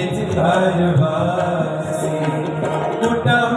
ਵਿੱਚ ਘਰ ਵਾਸੀ। ਟੁੱਟਾ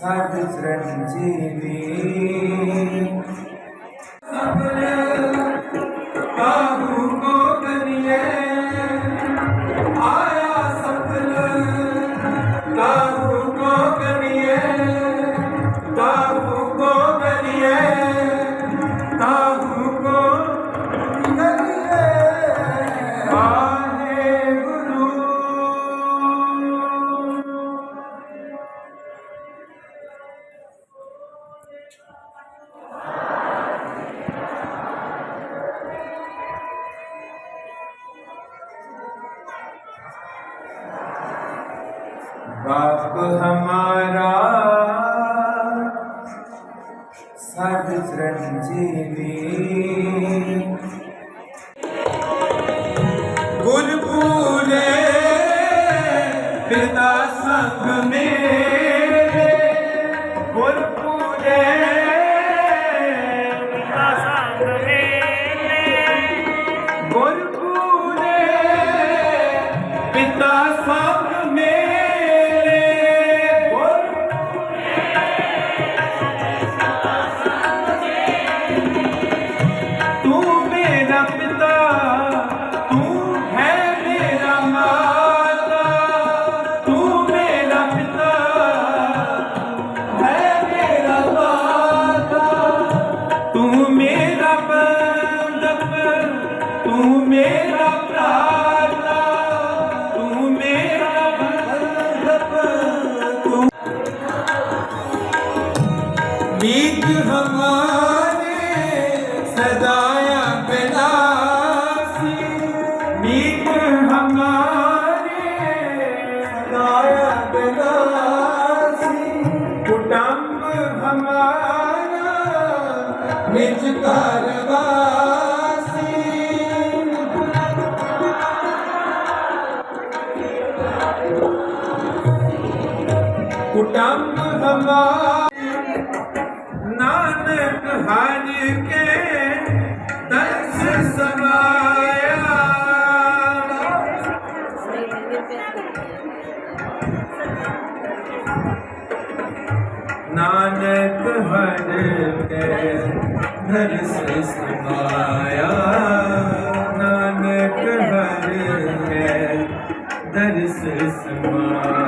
सदसृञ्जीवी हमारा सद चिरंजीवी ठीक हमारे सदाया बेदासी मीत हमारे सदाया बेदासी कुटुंब हमारा निज कारवासी कुटुंब हमारा ਨਾਨਕ ਹਰ ਕੇ ਦਰਸ ਸਮਾਇਆ। ਨਾਨਕ ਹਰ ਕੇ ਦਰਸ ਸਮਾਇਆ। ਨਾਨਕ ਹਰ ਕੇ ਦਰਸ ਸਮਾਇਆ।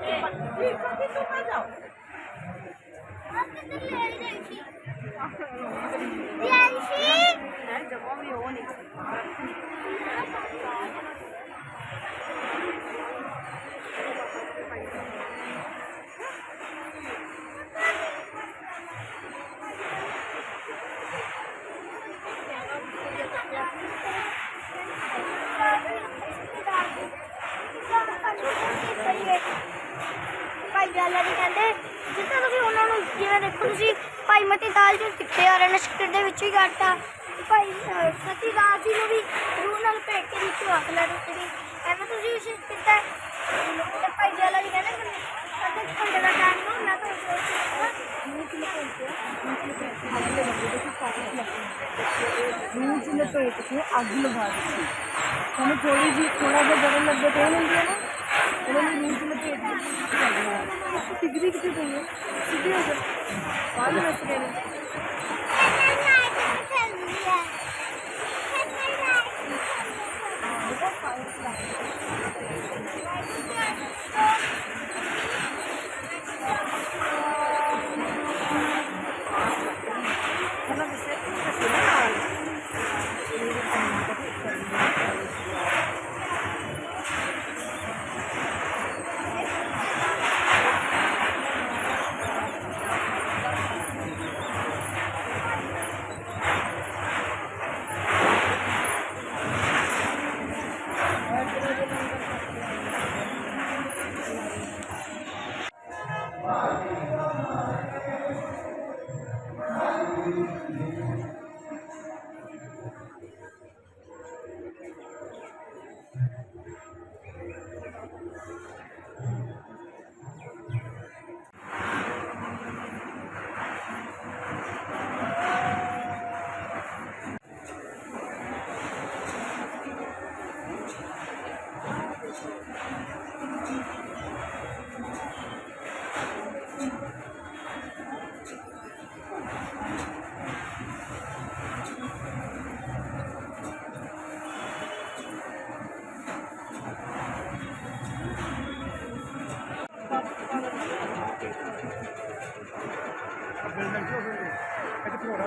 你放心都搬走我这个脸有点细 ਉਹਨਾਂ ਨੂੰ ਕਹਿੰਦੇ ਜਿਸ ਤੁਸੀਂ ਉਹਨਾਂ ਨੂੰ ਜਿਵੇਂ ਦੇਖੋ ਤੁਸੀਂ ਭਾਈ ਮਤੀ ਦਾਲ ਜੀ ਕਿੱਥੇ ਆ ਰਹੇ ਨੇ ਸ਼ਕਰ ਦੇ ਵਿੱਚ ਹੀ ਕਰਤਾ। ਭਾਈ ਸਤੀ ਦਾਸ ਜੀ ਨੂੰ ਵੀ ਰੂਹ ਨਾਲ ਭੇਟ ਕੇ ਵਿੱਚ ਰੱਖ ਲੈ ਤੁਸੀਂ ਐਵੇਂ ਤੁਸੀਂ ਉਸ ਕੀਤਾ ਤੇ ਭਾਈ ਜਲਾ ਜੀ ਕਹਿੰਦੇ ਸਾਡੇ ਘੰਟੇ ਦਾ ਟਾਈਮ ਨੂੰ, ਮੈਂ ਤਾਂ ਇੱਕ ਹੋਰ ਰੂਹ ਚ ਲਪੇਟ ਕੇ ਅੱਗ ਲਗਾ ਦਿੱਤੀ। ਸਾਨੂੰ ਥੋੜੀ ਜੀ ਥੋੜਾ ਜਿਹਾ ਗਰਮ ਲੱਗੇ ਤੇ ਹੁੰਦੀ ਹੈ ਨਾ? Önemli mümkünatı yetmiş. Şimdi gide gide dönüyor. Gidiyorum. Var mı nasıl?